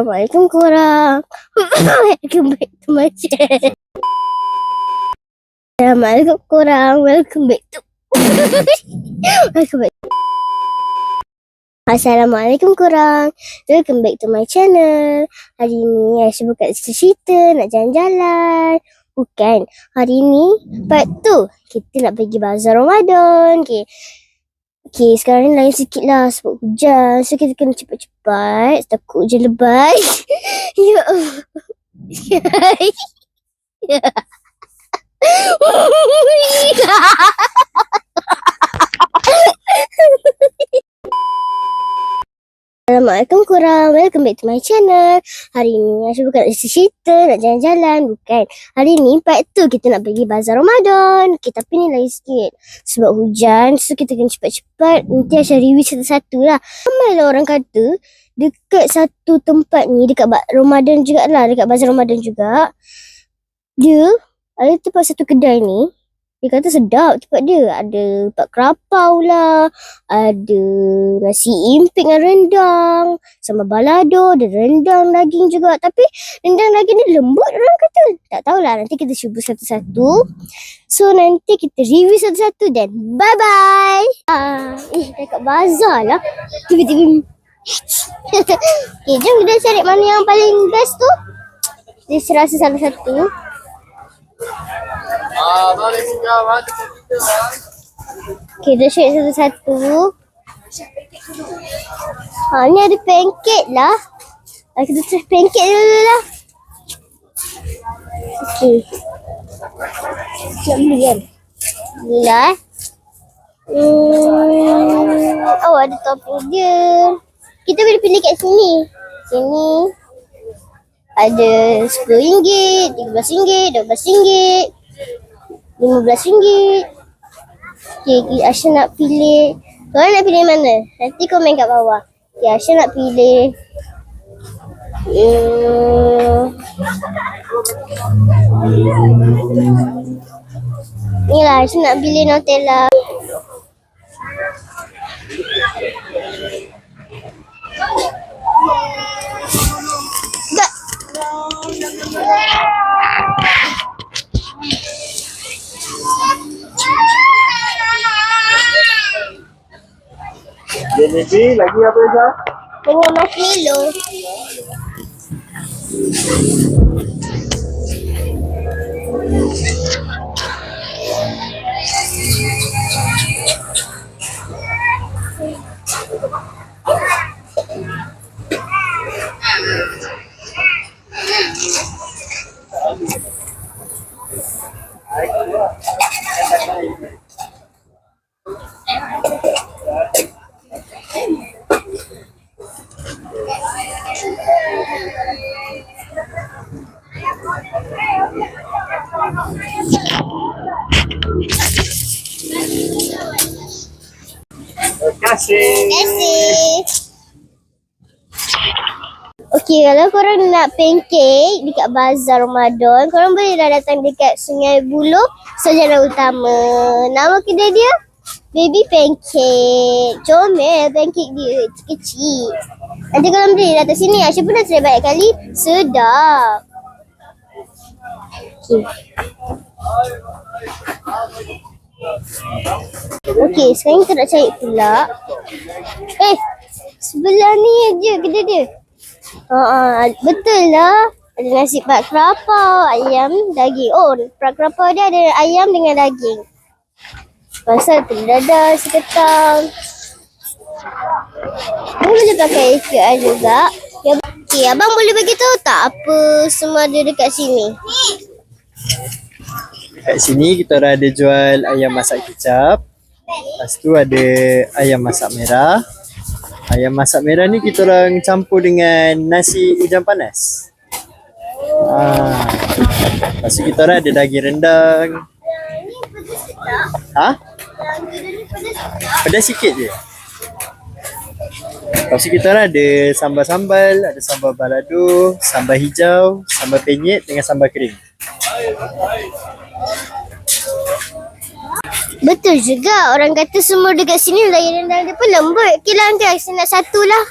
Assalamualaikum korang. Welcome back to my channel. Assalamualaikum korang. Welcome back to Welcome back. Assalamualaikum korang. Welcome back to my channel. Hari ni Aisyah buka cerita nak jalan-jalan. Bukan. Hari ni part tu. Kita nak pergi bazar Ramadan. Okay. Okay, sekarang ni lain sikit lah sebab hujan. So, kita kena cepat-cepat. Takut hujan lebat. ya Allah. Assalamualaikum korang. Welcome back to my channel. Hari ni Aisyah bukan nak cerita, nak jalan-jalan. Bukan. Hari ni part tu kita nak pergi bazar Ramadan. Okay, tapi ni lain sikit. Sebab hujan, so kita kena cepat-cepat. Nanti Aisyah review satu-satu lah. Ramai lah orang kata, dekat satu tempat ni, dekat Ramadan jugalah, dekat bazar Ramadan juga. Dia, ada tempat satu kedai ni, dia kata sedap tempat dia. Ada pak kerapau lah, ada nasi impik dengan rendang, sama balado, ada rendang daging juga. Tapi rendang daging ni lembut orang kata. Tak tahulah nanti kita cuba satu-satu. So nanti kita review satu-satu dan bye-bye. Ah, eh dekat bazar lah. Tiba-tiba Okay, jom kita cari mana yang paling best tu. Dia rasa salah satu. Ah, boleh tinggal mana Okay, kita share satu-satu. Ha, ni ada pancake lah. Ah, kita try pancake dulu lah. Okay. Nak beli kan? Beli lah eh. Hmm, oh, ada topping dia. Kita boleh pilih kat sini. Sini. Ada RM10, RM13, RM12, RM15. Okay, Asya nak pilih. Korang nak pilih mana? Nanti komen kat bawah. Okay, Asya nak pilih. Hmm. Ni lah, Asya nak pilih Nutella. Jelebi lagi apa ya? Dengan marshmallow. Terima Okey, kalau korang nak pancake dekat bazar Ramadan, korang boleh dah datang dekat Sungai Buloh, Sarjana Utama. Nama kedai dia? Baby Pancake. Comel pancake dia, kecil. Nanti korang boleh datang sini. Aisyah pun dah try banyak kali. Sedap. Okey. Okey, sekarang kita nak cari pula. Eh, sebelah ni je kedai dia. Ha, betul lah. Ada nasi pak kerapau, ayam, daging. Oh, pak kerapau dia ada ayam dengan daging. Pasal telur dadah seketang. Abang boleh pakai ikut juga. Ya, okay, abang boleh bagi tahu tak apa semua ada dekat sini? Kat sini kita ada jual ayam masak kicap. Lepas tu ada ayam masak merah. Ayam masak merah ni kita orang campur dengan nasi hujan panas. Ha. Lepas tu kita orang ada daging rendang. Ha? Pedas sikit je. Lepas tu kita orang ada sambal-sambal, ada sambal balado, sambal hijau, sambal penyet dengan sambal kering. Betul juga. Orang kata semua dekat sini layanan dan dia pun lembut. Okey lah, nanti Aisyah nak satu lah.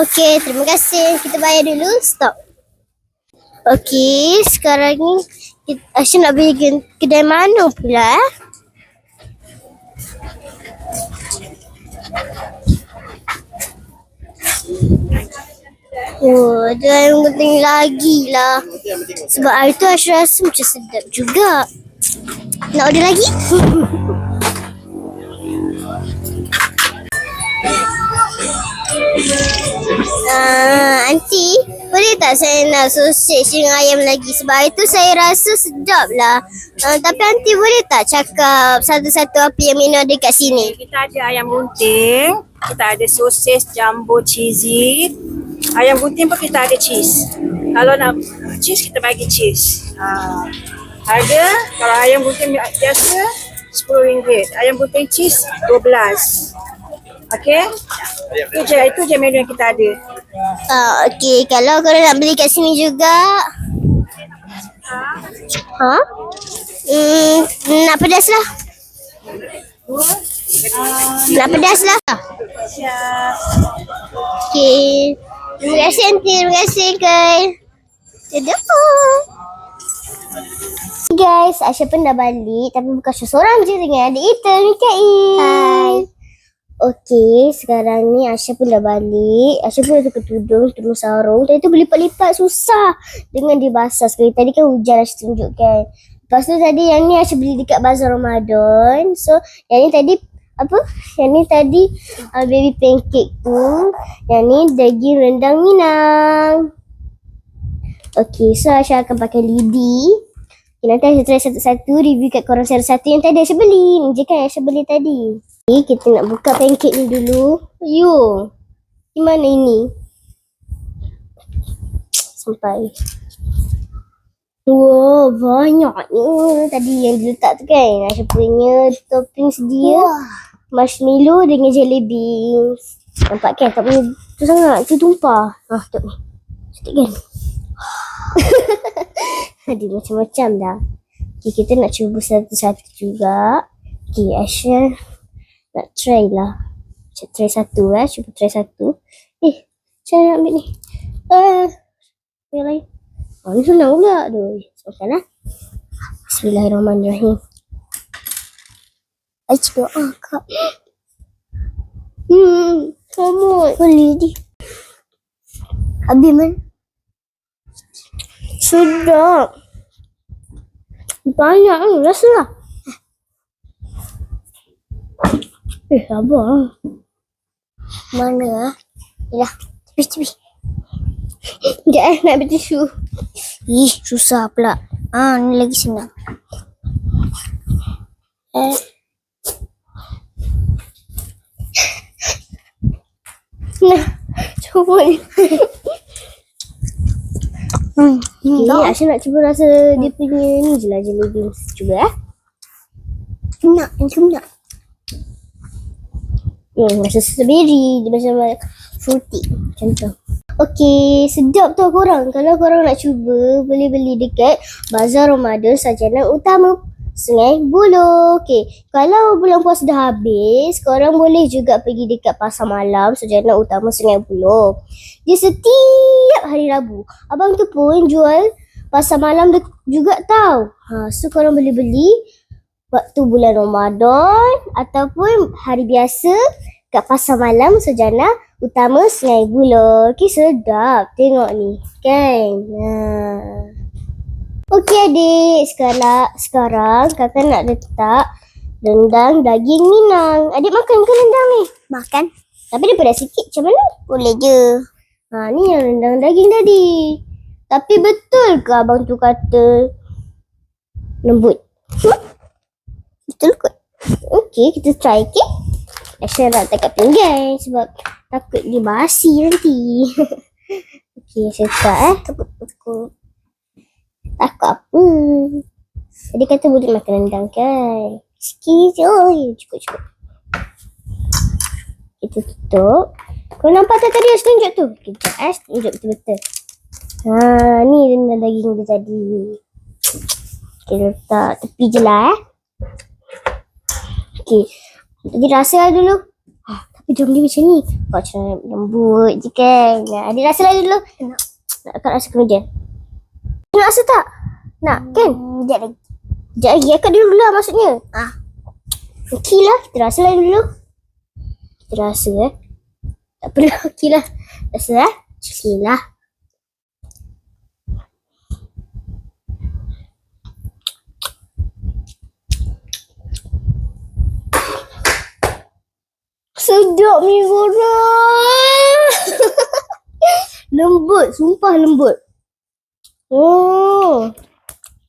Okey, terima kasih. Kita bayar dulu. Stop. Okey, sekarang ni Aisyah nak pergi kedai mana pula eh? Oh, ada yang penting lagi lah. Sebab hari tu Asya rasa macam sedap juga. Nak order lagi? Ah, aunty, boleh tak saya nak sausage dengan ayam lagi? Sebab hari tu saya rasa sedap lah. Ah, tapi aunty boleh tak cakap satu-satu apa yang menu ada kat sini? Kita ada ayam bunting, kita ada sosis jumbo cheesy. Ayam bunting pun kita ada cheese. Kalau nak cheese kita bagi cheese. Ha. Harga kalau ayam bunting biasa RM10. Ayam bunting cheese RM12. Okey? Itu je, itu je menu yang kita ada. Ah, okey, kalau korang nak beli kat sini juga. Ha? Hmm, nak pedas lah. Nak pedas lah. Siap. Okey. Terima kasih aunty, terima kasih Kai. Dadah. Guys, Asya pun dah balik tapi bukan seorang je dengan adik kita, Mikael. Hai. Okey, sekarang ni Asya pun dah balik. Asya pun dah tukar tudung, tudung sarung. Tadi tu berlipat-lipat susah dengan dia basah sekali. Tadi kan hujan Asya tunjukkan. Lepas tu tadi yang ni Asya beli dekat Bazar Ramadan. So, yang ni tadi apa? Yang ni tadi uh, baby pancake tu. Yang ni daging rendang Minang. Okey, so Asya akan pakai lidi. Okay, nanti Asya try satu-satu review kat korang satu-satu yang tadi Asya beli. Ni je kan Asya beli tadi. Okay, kita nak buka pancake ni dulu. Yo. Di mana ini? Sampai. Wow, banyaknya. Tadi yang diletak tu kan. Asya punya topping sedia. Marshmallow dengan jelly beans. Nampak kan? Tak punya tu sangat. Tu tumpah. Ah, tu ni. Cantik kan? Ada macam-macam dah. Okay, kita nak cuba satu-satu juga. Okay, Asya nak try lah. Macam try satu eh. Cuba try satu. Eh, macam mana nak ambil ni? Ah, yang lain. Oh, ni senang pula. Aduh, makan lah. Bismillahirrahmanirrahim. Aci doa kak. Hmm, sama. Boleh di. Habis man. Sedap. Banyak ni, rasa lah. Eh, sabar. Mana ah? Yalah, tepi tepi. Sekejap eh, nak ambil tisu. Ih, susah pula. Ah, ni lagi senang. Eh. Nah, cuba ni. Hmm. Okay, Asya nak cuba rasa dia punya ni je lah jelly beans. Cuba eh. Nak, macam nak. Hmm, rasa strawberry. Dia macam fruity. Macam tu. Okey, sedap tu korang. Kalau korang nak cuba, boleh beli dekat Bazar Ramadan Sajanan Utama Sungai Buloh. Okey, kalau bulan puasa dah habis, korang boleh juga pergi dekat Pasar Malam Sajanan Utama Sungai Buloh. Dia setiap hari Rabu. Abang tu pun jual pasar malam juga tau. Ha, so korang boleh beli waktu bulan Ramadan ataupun hari biasa kat pasar malam Sejana Utama Sungai Buloh. Okey sedap. Tengok ni. Kan? Ha. Okey adik. Sekarang, sekarang kakak nak letak rendang daging minang. Adik makan ke rendang ni? Makan. Tapi dia pedas sikit. Macam mana? Boleh je. Ha, ni yang rendang daging tadi. Tapi betul ke abang tu kata lembut? Hmm? Betul kot. Okey, kita try okey. Asya nak dekat pinggan sebab takut dia basi nanti. okey, saya letak eh. Takut-takut. Takut apa. Tadi kata boleh makan rendang kan. Sikit je. Oh, cukup-cukup. Kita tutup. Kau nampak tak tadi Ash tunjuk tu? Kita Ash tunjuk betul-betul. Ha, ni rendang daging dia tadi. Kita letak tepi je lah eh. Okey. Jadi rasa lah dulu. Ah, tapi Jom dia macam ni. Kau macam lembut je kan. Nah, adik rasa lagi dulu. Nak, nak akak rasa kemudian. Nak rasa tak? Nak kan? Sekejap lagi. Sekejap lagi akak dulu lah maksudnya. Ah. Okey lah. Kita rasa lagi dulu. Kita rasa eh. Tak perlu. Okey lah. Rasa eh. Okey lah. Sedap mi goreng. lembut, sumpah lembut. Oh.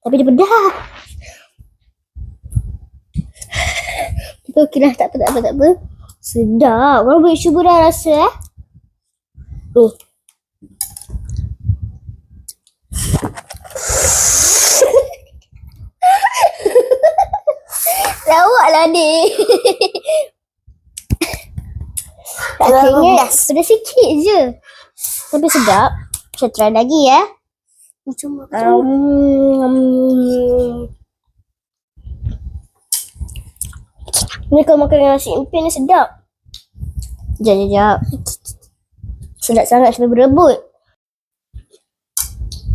Tapi dia pedas. Tapi okey lah, tak apa, tak apa, tak apa. Sedap. Korang boleh cuba dah rasa eh. Ni. Lawak lah ni. Pedas. Pedas sikit je. Tapi sedap. Saya try lagi ya. Macam Um, ni kalau makan dengan nasi impin ni sedap. Sekejap, sekejap, sekejap. Sedap sangat sampai berebut.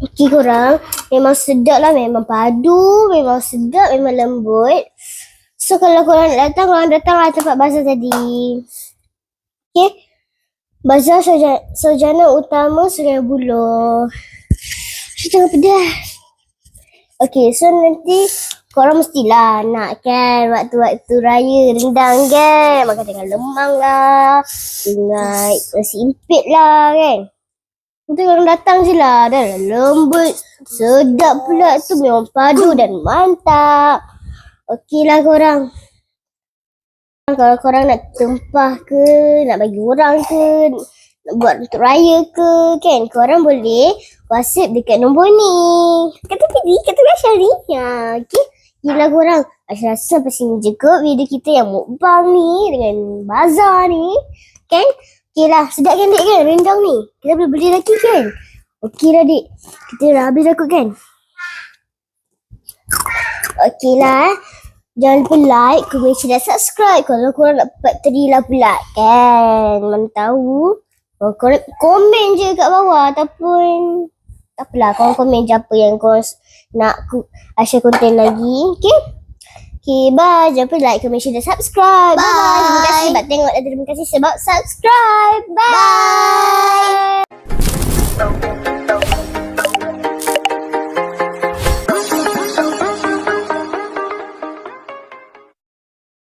Okey korang, memang sedap lah. Memang padu, memang sedap, memang lembut. So kalau korang nak datang, korang datang lah tempat bazar tadi. Okay. Bazar Sarjana, Sarjana Utama Sungai Buloh. Saya tengah pedas. Okay, so nanti korang mestilah nak kan waktu-waktu raya rendang kan. Makan dengan lemang lah. Dengan nasi impit lah kan. Nanti korang datang je lah. Dah lembut. Sedap pula tu. Memang padu dan mantap. Okey lah korang. Kalau korang nak tempah ke, nak bagi orang ke, nak buat untuk raya ke kan, korang boleh WhatsApp dekat nombor ni. Kata pilih, kata Aisyah ni. Ya, okay. Gila korang. Aisyah rasa sampai sini je kot video kita yang mukbang ni dengan bazar ni. Kan? Okay lah, sedap kan dek kan rendang ni? Kita boleh beli lagi kan? Okey lah dek. Kita dah habis dah kot kan? Okey lah eh. Jangan lupa like, komen, share dan subscribe kalau korang nak part 3 lah pula kan. Mana tahu. Kalau korang komen je kat bawah ataupun tak apalah korang komen je apa yang korang nak ku share konten lagi. Okay? Okay, bye. Jangan lupa like, komen, share dan subscribe. Bye. bye. Terima kasih sebab tengok dan terima kasih sebab subscribe. Bye. bye.